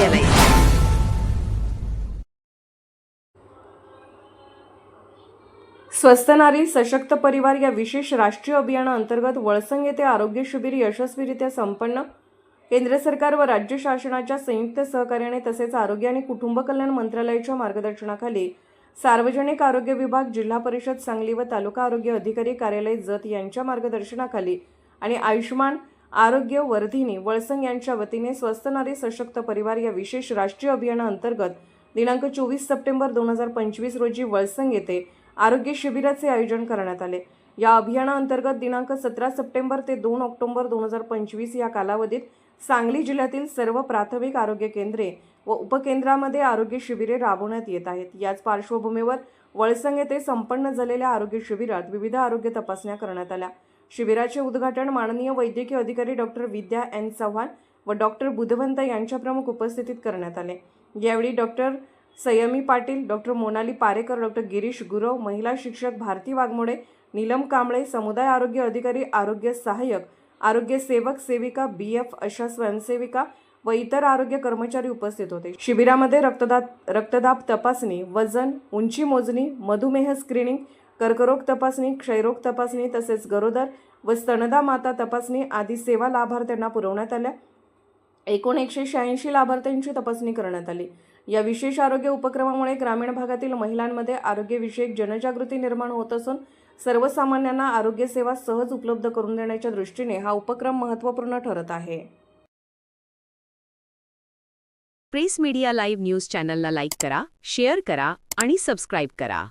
Media live नारी सशक्त परिवार या विशेष राष्ट्रीय अभियानाअंतर्गत वळसंग येथे आरोग्य शिबिर यशस्वीरित्या संपन्न. केंद्र सरकार व राज्य शासनाच्या संयुक्त सहकार्याने तसेच आरोग्य आणि कुटुंब कल्याण मंत्रालयाच्या मार्गदर्शनाखाली सार्वजनिक आरोग्य विभाग जिल्हा परिषद सांगली व तालुका आरोग्य अधिकारी कार्यालय जत यांच्या मार्गदर्शनाखाली आणि आयुष्यमान आरोग्य वर्धिनी वळसंग यांच्या वतीने स्वस्थ नारी सशक्त परिवार या विशेष राष्ट्रीय अभियानाअंतर्गत दिनांक चोवीस सप्टेंबर दोन हजार पंचवीस रोजी वळसंग येथे आरोग्य शिबिराचे आयोजन करण्यात आले. या अभियानाअंतर्गत दिनांक सतरा सप्टेंबर ते दोन ऑक्टोबर दोन हजार पंचवीस या कालावधीत सांगली जिल्ह्यातील सर्व प्राथमिक आरोग्य केंद्रे व उपकेंद्रामध्ये आरोग्य शिबिरे राबवण्यात येत आहेत. याच पार्श्वभूमीवर वळसंग येथे संपन्न झालेल्या आरोग्य शिबिरात विविध आरोग्य तपासण्या करण्यात आल्या. शिबिराचे उद्घाटन माननीय वैद्यकीय अधिकारी डॉक्टर विद्या एन चव्हाण व डॉक्टर बुधवंत यांच्या प्रमुख उपस्थितीत करण्यात आले. यावेळी doctor Sanyami Patil doctor Monali Parekar doctor Girish Gurav महिला शिक्षक भारती वाघमोडे नीलम कांबळे समुदाय आरोग्य अधिकारी आरोग्य सहाय्यक आरोग्य सेवक सेविका बी एफ अशा स्वयंसेविका व इतर आरोग्य कर्मचारी उपस्थित होते. शिबिरामध्ये रक्तदाब रक्तदाब तपासणी वजन उंची मोजणी मधुमेह स्क्रीनिंग कर्करोग तपासणी क्षयरोग तपासणी तसेच गरोदर व स्तनदा माता तपासणी आदी सेवा लाभार्थ्यांना पुरवण्यात आल्या. एकूण एकशे शहाऐंशी लाभार्थ्यांची तपासणी करण्यात आली. या विशेष आरोग्य उपक्रमामुळे ग्रामीण भागातील महिलांमध्ये आरोग्यविषयक जनजागृती निर्माण होत असून सर्वसामान्यांना आरोग्यसेवा सहज उपलब्ध करून देण्याच्या दृष्टीने हा उपक्रम महत्त्वपूर्ण ठरत आहे. प्रेस मीडिया लाईव्ह न्यूज चॅनलला लाईक करा शेअर करा आणि सबस्क्राईब करा.